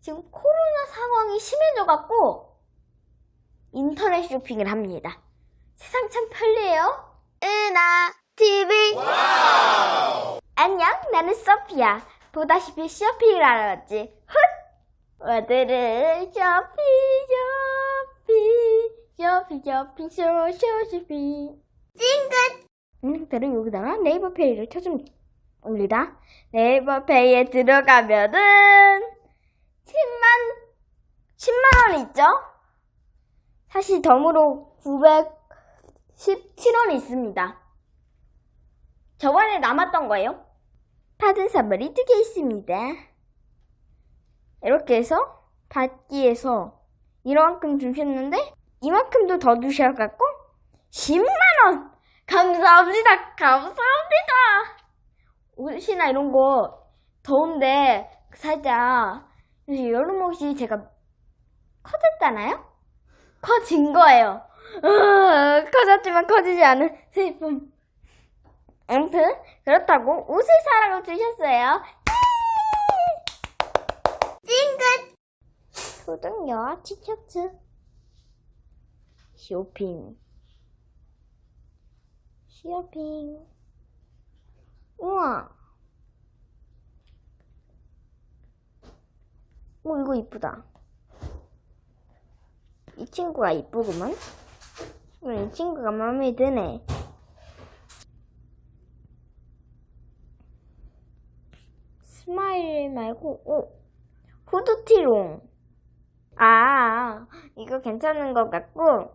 지금 코로나 상황이 심해져갖고 인터넷 쇼핑을 합니다. 세상 참 편리해요. 은하 TV. 안녕, 나는 소피야. 보다시피 쇼핑을 왔지. 훗! 오늘은 쇼핑, 쇼핑, 쇼핑, 쇼핑, 쇼, 쇼, 쇼핑. 찡긋! 영상들을 여기다가 네이버 페이를 쳐줍니다. 네이버 페이에 들어가면은 10만, 10만 원 있죠? 사실 덤으로 917원이 있습니다. 저번에 남았던 거예요. 받은 선물이 두 개 있습니다. 이렇게 해서 받기에서 이만큼 주셨는데 이만큼도 더 주셔갖고 10만원! 감사합니다! 감사합니다! 옷이나 이런 거 더운데 살짝 요새 여름 옷이 제가 커졌잖아요? 커진 거예요. 으, 커졌지만 커지지 않은 슬픔. 아무튼 그렇다고 옷을 사라고 주셨어요. 찡긋! 소등여와 티셔츠 쇼핑 쇼핑 우와 오 이거 이쁘다. 이 친구가 이쁘구만. 음, 이 친구가 마음에 드네. 스마일 말고 오 후드티롱. 아 이거 괜찮은 것 같고.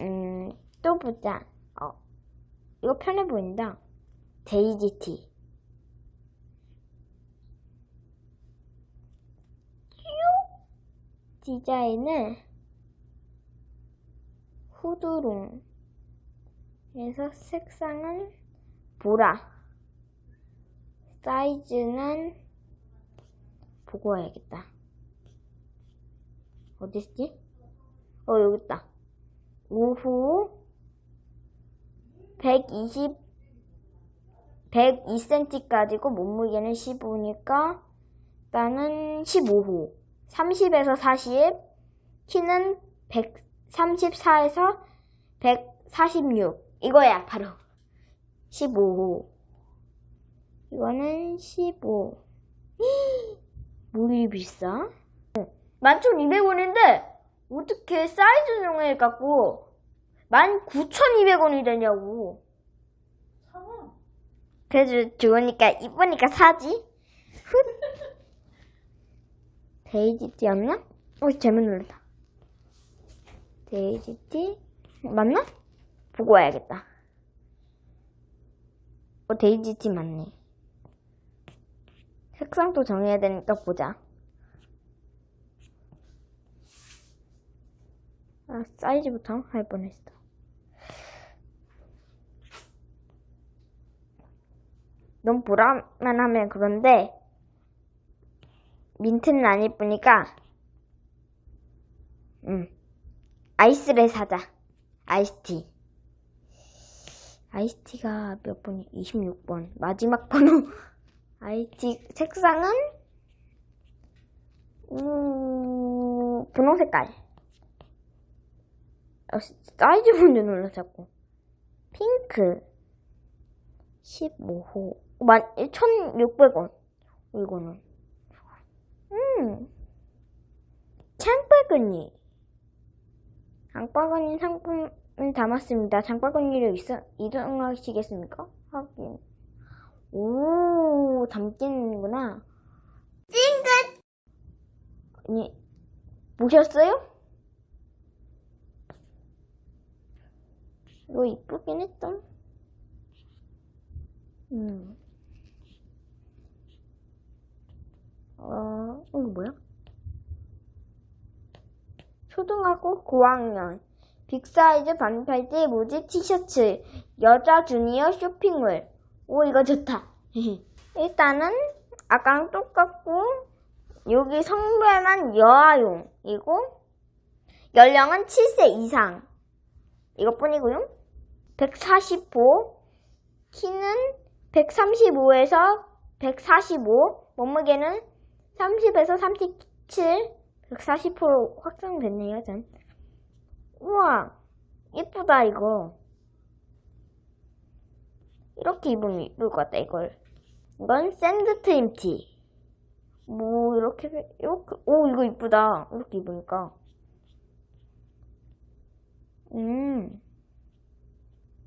음 또 보자. 어 이거 편해 보인다. 데이지티 디자인은 후드롱 그래서 색상은 보라. 사이즈는 보고 와야겠다. 어딨지? 어 여기 있다. 오후 120 102cm까지고 몸무게는 15니까 나는 15호 30에서 40 키는 134에서 146 이거야 바로. 15호 이거는 15 뭐이 비싸? 11,200원인데 어떻게 사이즈용을 갖고 19,200원이 되냐고. 그래도 좋으니까 이쁘니까 사지. 훗 데이지티였나? 어 눌렀다. 데이지티? 맞나? 보고 와야겠다. 어 데이지티 맞네. 색상도 정해야 되니까 보자. 아 사이즈부터 할 뻔했어. 너무 보라만 하면 그런데 민트는 안 예쁘니까 음 아이스를 사자. 아이스티. 아이스티가 몇 번이 26번. 마지막 번호. 아이스티 색상은? 음 분홍 색깔. 어, 사이즈 먼저 눌러 자꾸 핑크. 15호. 만 1,600원. 이거는 음. 장바구니. 장바구니 상품을 담았습니다. 장바구니를 있어 이동하시겠습니까? 하긴 오 담기는구나. 찡긋! 아니 보셨어요? 이거 이쁘긴 했다 음. 어, 이거 뭐야? 초등학교 고학년. 빅사이즈 반팔티 모지 티셔츠 여자 주니어 쇼핑몰. 오 이거 좋다. 일단은 아까랑 똑같고 여기 성별만 여아용이고 연령은 7세 이상. 이것뿐이고요. 145 키는 135에서 145 몸무게는 30에서 37, 140% 확정됐네요, 전. 우와, 예쁘다, 이거. 이렇게 입으면 이쁠 것 같다, 이걸. 이건 샌드 트임 티. 뭐, 이렇게, 이렇게, 오, 이거 이쁘다. 이렇게 입으니까. 음.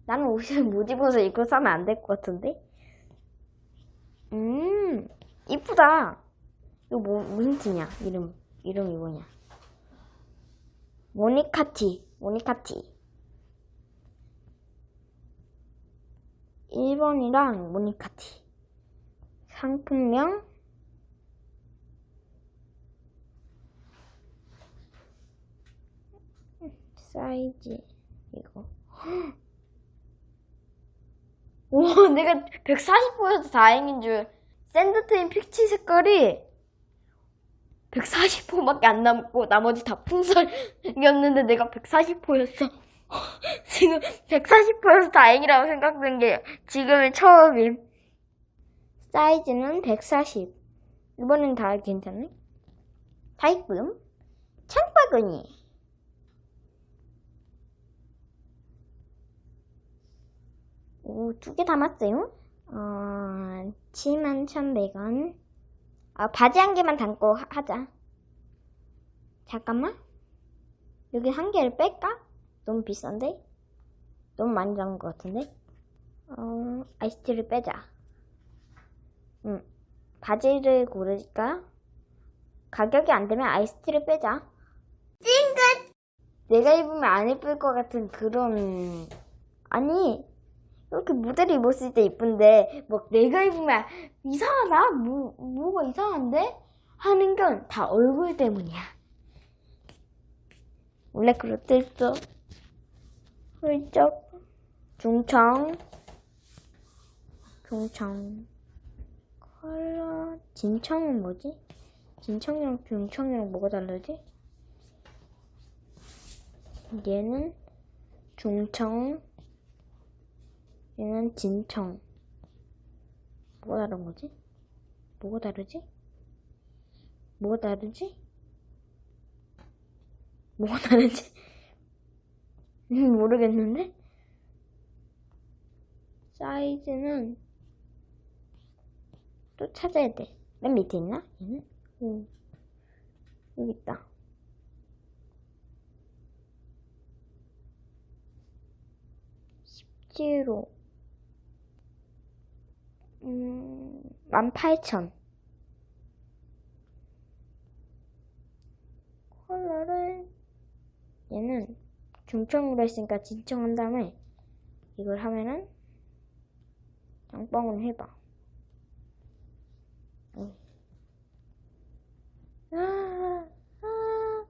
나는 옷을 못 입어서 이거 사면 안 될 것 같은데? 음, 이쁘다. 이거 뭐, 무슨 티냐? 이름, 이름이 뭐냐? 모니카티, 모니카티. 1번이랑 모니카티. 상품명 사이즈 이거 와 내가 140%여서 다행인 줄 샌드트인 픽치 색깔이 140%밖에 안 남고 나머지 다 풍선이었는데 내가 140%였어. 지금 140%여서 다행이라고 생각된 게 지금이 처음임. 사이즈는 140 이번엔 다 괜찮네. 다 있고요 창바구니. 오, 두 개 담았어요. 어, 71,100원. 아, 바지 한 개만 담고 하- 하자. 잠깐만. 여기 한 개를 뺄까? 너무 비싼데? 너무 많이 담은 것 같은데? 어, 아이스티를 빼자. 응. 바지를 고를까? 가격이 안 되면 아이스티를 빼자. 찡긋! 내가 입으면 안 예쁠 것 같은 그런, 아니, 이렇게 모델이 입었을 때 이쁜데 막 내가 입으면 이상하다? 뭐, 뭐가 이상한데? 하는 건 다 얼굴 때문이야. 원래 있어. 훌쩍 중청 중청 컬러 진청은 뭐지? 진청이랑 중청이랑 뭐가 다르지? 얘는 중청 얘는 진청. 뭐가 다른 거지? 뭐가 다르지? 뭐가 다르지? 뭐가 다르지? 음, 모르겠는데? 사이즈는 또 찾아야 돼. 맨 밑에 있나? 얘는? 오. 여기 있다. 십지로 음, 18,000. 컬러를, 얘는 중청으로 했으니까 진청한 다음에 이걸 하면은 양방울 해봐. 어. 아, 아, 아,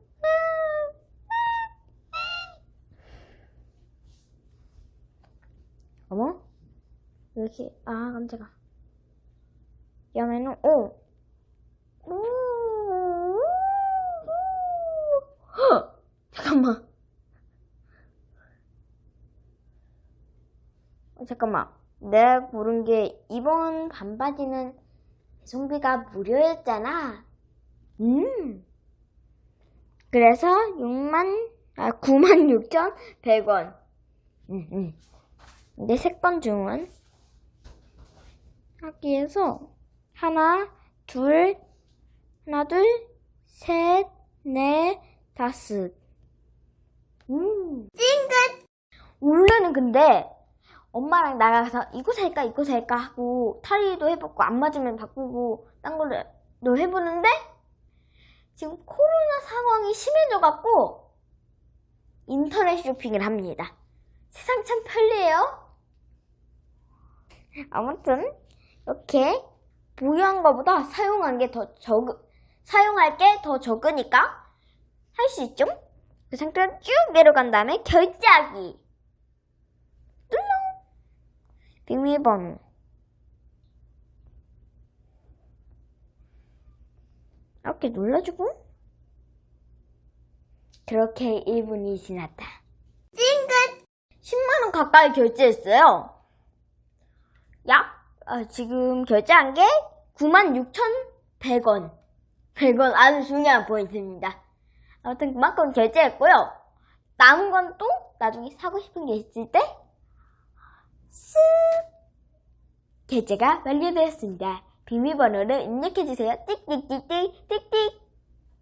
어머? 왜 이렇게, 아, 깜짝아. 잠깐만. 어, 잠깐만. 내가 고른 게, 이번 반바지는 배송비가 무료였잖아. 음. 그래서 6만, 아, 96,100원. 음, 음. 내 색번 중은 위해서 하나, 둘, 하나, 둘, 셋, 넷, 다섯. 음. 찡긋! 원래는 근데 엄마랑 나가서 이거 살까 이거 살까 하고 탈의도 해보고 안 맞으면 바꾸고 딴 거를 너 해보는데 지금 코로나 상황이 심해져갖고 인터넷 쇼핑을 합니다. 세상 참 편리해요. 아무튼 이렇게 보유한 것보다 사용한 게 더 적, 사용할 게 더 적으니까 할 수 있죠? 그 상태로 쭉 내려간 다음에 결제하기. 뚫렁! 비밀번호. 이렇게 눌러주고 그렇게 1분이 지났다. 찡긋! 10만원 가까이 결제했어요. 약, 아, 지금 결제한 게 96,100원. 이건 아주 중요한 포인트입니다. 아무튼 그만큼 결제했고요. 남은 건 또 나중에 사고 싶은 게 있을 때 쓱 결제가 완료되었습니다. 비밀번호를 입력해주세요. 띡띡띡띡 띡띡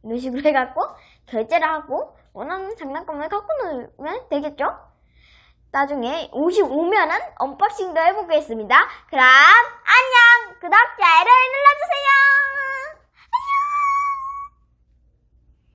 이런 식으로 해갖고 결제를 하고 원하는 장난감을 갖고 놀면 되겠죠? 나중에 55면은 언박싱도 해보겠습니다. 그럼 안녕! 구독, 좋아요를 눌러주세요!